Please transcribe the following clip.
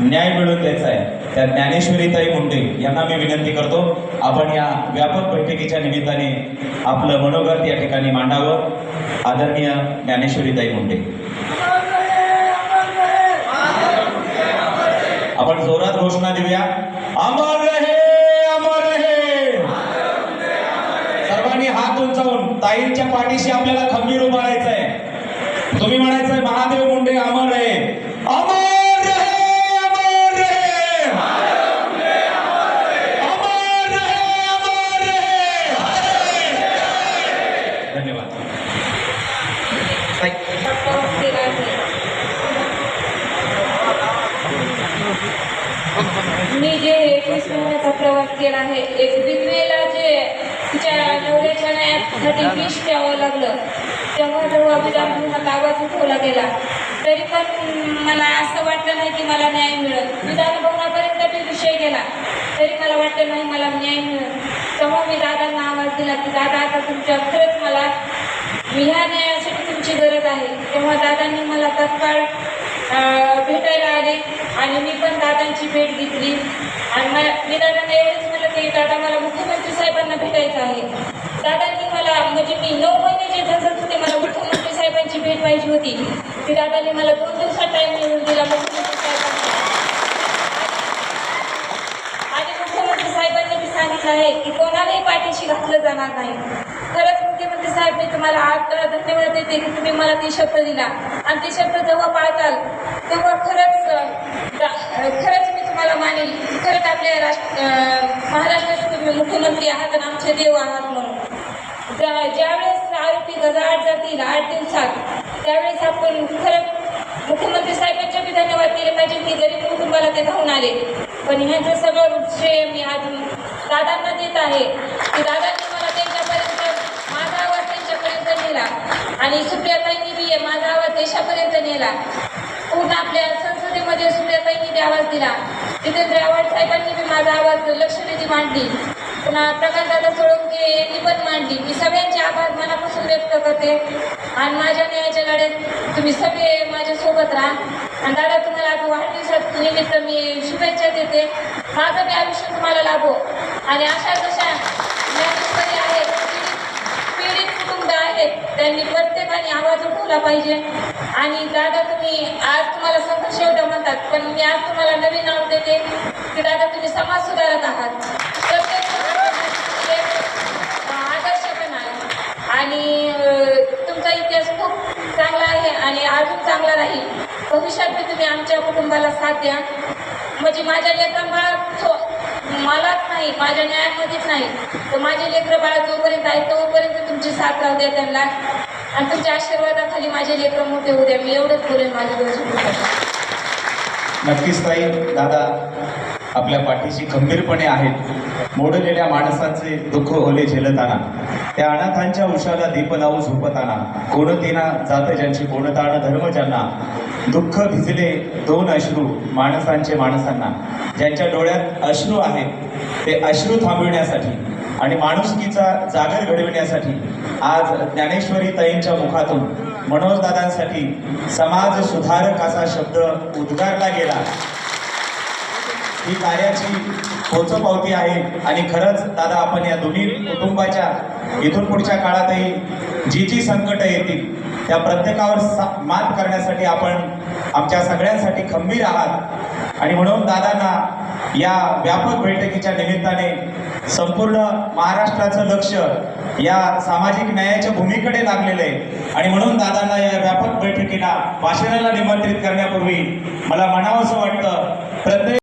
न्याय मिळवून द्यायचा आहे. त्या ज्ञानेश्वरीताई मुंडे यांना मी विनंती करतो आपण या व्यापक बैठकीच्या निमित्ताने आपलं मनोगत या ठिकाणी मांडावं. आदरणीय ज्ञानेश्वरीताई मुंडे. आपण जोरात घोषणा देऊया. अमर रहे अमर रहे. सर्वांनी हात उंचावून ताईंच्या पाठीशी आपल्याला खंबीर उभा आहे तुम्ही म्हणायचंय महादेव मुंडे अमर जे महिन्याचा प्रवास केला आहे. एक विधवेला जे तिच्या नवऱ्याच्या न्यायासाठी विष प्यावं लागलं तेव्हा जेव्हा विधानगृहात आवाज उठवला गेला. तरी पण मला असं वाटलं नाही की मला न्याय मिळत विधानभवनापर्यंत मी विषय गेला. तरी मला वाटलं नाही मला न्याय मिळत तेव्हा मी दादांना आवाज दिला की दादा आता तुमच्या खरंच मला ह्या न्यायासाठी तुमची गरज आहे. तेव्हा दादांनी मला तत्काळ भेटायला आले आणि मी पण दादांची भेट घेतली. आणि मला मी दादांना एवढंच म्हणलं की दादा मला मुख्यमंत्री साहेबांना भेटायचं आहे. दादांनी मला म्हणजे मी नऊ महिने जे धसत होते मला मुख्यमंत्री साहेबांची भेट पाहिजे होती. ती दादांनी मला दोन दिवसात टाईम मिळून दिला मुख्यमंत्री साहेबांना. आणि मुख्यमंत्री साहेबांनी मी सांगितलं आहे की कोणालाही पाठीशी घातलं जाणार नाही. मुख्यमंत्री साहेब मी तुम्हाला आठ धन्यवाद देते की तुम्ही मला ती शब्द दिला. आणि ती शब्द जेव्हा पाळताल तेव्हा खरंच खरंच मी तुम्हाला मानेल की खरंच आपल्या राष्ट्र महाराष्ट्राचे तुम्ही मुख्यमंत्री आहात आणि आमचे देव आहात म्हणून. ज्या ज्यावेळेस आरोपी गजाआड जातील आठ दिवसात त्यावेळेस आपण खरंच मुख्यमंत्री साहेबांचे बी धन्यवाद केले पाहिजे की गरीब कुटुंबाला ते धावून आले. पण ह्याचं सगळं श्रेय मी आज दादांना देत आहे. की दादांनी आणि सुप्रियाताईंनी बी माझा आवाज देशापर्यंत नेला. पूर्ण आपल्या संसदेमध्ये सुप्रियाताईंनी बी आवाज दिला. जितेंद्र आव्हाड साहेबांनी बी माझा आवाज लक्षवेधी मांडली. पुन्हा प्रकाशदादा सोळंके यांनी पण मांडली. मी सगळ्यांचे आभार मनापासून व्यक्त करते. आणि माझ्या न्यायाच्या लढ्यात तुम्ही सगळे माझ्यासोबत राहा. आणि दादा तुम्हाला आता वाढदिवसात निमित्त मी शुभेच्छा देते. माझं बी आयुष्य तुम्हाला लाभो. आणि अशा जशा ज्ञानेश्वरी आहेत त्यांनी प्रत्येकाने आवाज उठवला पाहिजे. आणि दादा तुम्ही आज तुम्हाला संघर्ष एवढं म्हणतात पण मी आज तुम्हाला नवीन नाव देते. की दादा तुम्ही समाज सुधारक आहात. प्रत्येक आदर्श पण आहे. आणि तुमचा इतिहास खूप चांगला आहे आणि अजून चांगला राहील. भविष्यात बी तुम्ही आमच्या कुटुंबाला साथ द्या. म्हणजे माझ्या लेकरांबाळा मलाच नाही माझ्या न्यायामध्येच नाही. तर माझे लेकरं बाळा जोपर्यंत आहेत तोपर्यंत तुमची साथ राहू द्या त्यांना. आणि तुमच्या आशीर्वादाखाली माझे लेकरं मोठे होऊ द्या. मी एवढंच बोलेन माझ्या दोन नक्कीच ताई दादा आपल्या पाठीशी खंबीरपणे आहेत. मोडलेल्या माणसांचे दुःख ओले झेलताना त्या अनाथांच्या उशाला दीप लावून झोपताना कोणतीना जात ज्यांची कोणताण धर्म ज्यांना दुःख भिजले दोन अश्रू माणसांचे माणसांना. ज्यांच्या डोळ्यात अश्रू आहेत ते अश्रू थांबविण्यासाठी आणि माणुसकीचा जागर घडविण्यासाठी आज ज्ञानेश्वरी ताईंच्या मुखातून मनोजदादांसाठी समाज सुधारक असा शब्द उद्गारला गेला. ही कार्याची पोचपावती आहे आणि खरंच दादा आपण या दोन्ही कुटुंबाच्या इथून पुढच्या काळातही जी जी संकट येतील त्या प्रत्येकावर सा- मात करण्यासाठी आपण आमच्या सगळ्यांसाठी खंबीर आहात. आणि म्हणून दादांना या व्यापक बैठकीच्या निमित्ताने संपूर्ण महाराष्ट्राचं लक्ष या सामाजिक न्यायाच्या भूमीकडे लागलेलं आहे. आणि म्हणून दादांना या व्यापक बैठकीला भाषणाला निमंत्रित करण्यापूर्वी मला म्हणावंसं वाटतं प्रत्येक